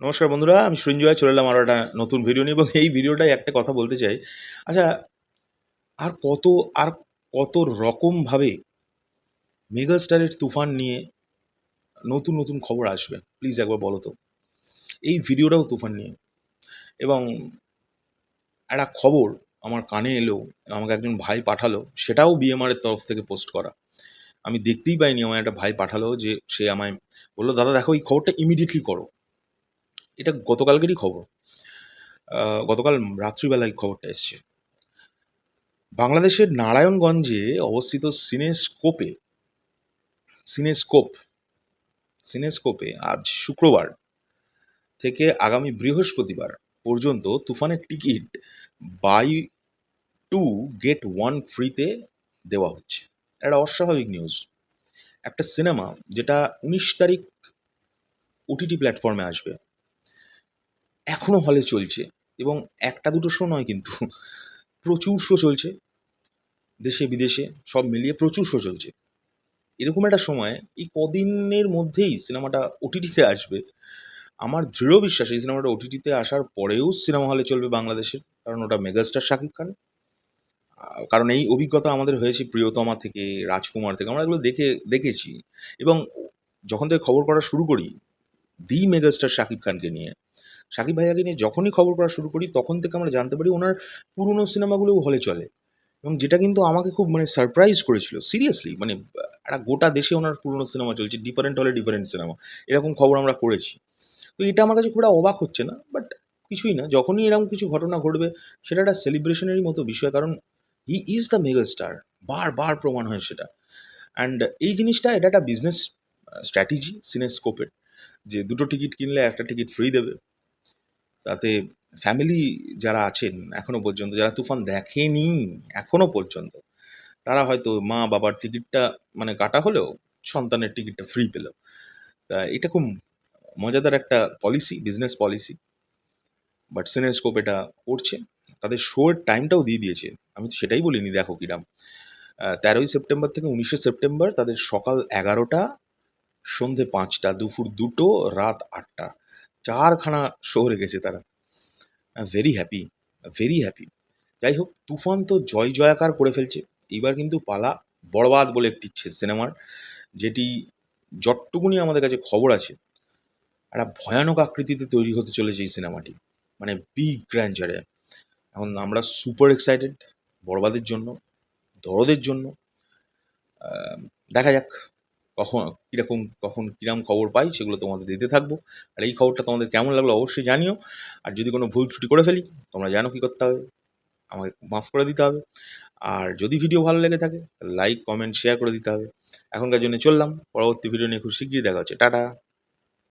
নমস্কার বন্ধুরা, আমি সৃঞ্জয় চলে এলাম আরও একটা নতুন ভিডিও নিয়ে এবং এই ভিডিওটায় একটা কথা বলতে চাই। আচ্ছা আর কত আর কত রকমভাবে মেগাস্টারের তুফান নিয়ে নতুন নতুন খবর আসবে? প্লিজ একবার বলো তো। এই ভিডিওটাও তুফান নিয়ে। এবং একটা খবর আমার কানে এলো, আমাকে একজন ভাই পাঠালো, সেটাও বিএমআরের তরফ থেকে পোস্ট করা। আমি দেখতেই পাইনি আমার একটা ভাই পাঠালো যে সে আমায় বলল, দাদা, দেখো, এই খবরটা ইমিডিয়েটলি করো। এটা গতকালকেরই খবর। গতকাল রাত্রিবেলায় খবরটা এসছে। বাংলাদেশের নারায়ণগঞ্জে অবস্থিত সিনেস্কোপে, সিনেস্কোপ, সিনেস্কোপে আজ শুক্রবার থেকে আগামী বৃহস্পতিবার পর্যন্ত তুফানের ticket buy two get one ফ্রিতে দেওয়া হচ্ছে। একটা অস্বাভাবিক নিউজ একটা সিনেমা যেটা উনিশ তারিখ ওটিটি প্ল্যাটফর্মে আসবে। এখনও হলে চলছে এবং একটা দুটো শো নয় কিন্তু প্রচুর শো চলছে। দেশে, বিদেশে সব মিলিয়ে প্রচুর শো চলছে। এরকম একটা সময়, এই কদিনের মধ্যেই সিনেমাটা ওটিটিতে আসবে। আমার দৃঢ় বিশ্বাস এই সিনেমাটা ওটিটিতে আসার পরেও সিনেমা হলে চলবে বাংলাদেশের, কারণ ওটা মেগাস্টার শাকিব খান। কারণ এই অভিজ্ঞতা আমাদের হয়েছে প্রিয়তমা থেকে, রাজকুমার থেকে, আমরা এগুলো দেখে, দেখেছি। এবং যখন থেকে খবর করা শুরু করি দি মেগাস্টার শাকিব খানকে নিয়ে শাকিব ভাইয়াকে নিয়ে যখনই খবর পড়া শুরু করি, তখন থেকে আমরা জানতে পারি ওনার পুরনো সিনেমাগুলোও হলে চলে। এবং যেটা কিন্তু আমাকে খুব মানে সারপ্রাইজ করেছিল সিরিয়াসলি মানে একটা গোটা দেশে ওনার পুরনো সিনেমা চলছে ডিফারেন্ট হলে ডিফারেন্ট সিনেমা, এরকম খবর আমরা করেছি। তো এটা আমার কাছে খুব একটা অবাক হচ্ছে না বাট কিছুই না, যখনই এরকম কিছু ঘটনা ঘটবে, সেটা একটা সেলিব্রেশনেরই মতো বিষয়, কারণ he is the mega star বারবার প্রমাণ হয় সেটা। অ্যান্ড এই জিনিসটা এটা একটা বিজনেস স্ট্র্যাটেজি সিনেস্কোপের যে দুটো টিকিট কিনলে একটা টিকিট ফ্রি দেবে। তাতে ফ্যামিলি যারা আছেন এখনও পর্যন্ত, যারা তুফান দেখেনি এখনও পর্যন্ত, তারা হয়তো মা বাবার টিকিটটা মানে কাটা হলেও সন্তানের টিকিটটা ফ্রি পেল। তা এটা খুব মজাদার একটা policy business policy but Cinescope এটা করছে। তাদের শোর টাইমটাও দিয়ে দিয়েছে। আমি তো সেটাই বলিনি, দেখো কিরাম। তেরোই সেপ্টেম্বর থেকে উনিশে সেপ্টেম্বর তাদের সকাল এগারোটা, সন্ধে পাঁচটা, দুপুর দুটো, রাত আটটা। চারখানা শো রেখেছে তারা। ভেরি হ্যাপি ভেরি হ্যাপি যাই হোক তুফান তো জয় জয়াকার করে ফেলছে। এইবার কিন্তু পালা বরবাদ বলে একটি সিনেমার, যেটি যতটুকুনি আমাদের কাছে খবর আছে, একটা ভয়ানক আকৃতিতে তৈরি হতে চলেছে এই সিনেমাটি। মানে বিগ গ্র্যান্ডারে এখন আমরা সুপার এক্সাইটেড বরবাদের জন্য, দরদের জন্য। দেখা যাক। কখন কীরকম কখন কীরকম খবর পাই সেগুলো তোমাদের দিতে থাকব। আর এই খবরটা তোমাদের কেমন লাগল অবশ্যই জানিও। আর যদি কোনো ভুল ছুটি করে ফেলি, তোমরা জানো কী করতে হবে। আমাকে মাফ করে দিতে হবে। আর যদি ভিডিও ভালো লেগে থাকে লাইক কমেন্ট শেয়ার করে দিতে হবে। এখনকার জন্য চললাম। পরবর্তী ভিডিও নিয়ে খুব শীঘ্রই দেখা হচ্ছে। টাটা।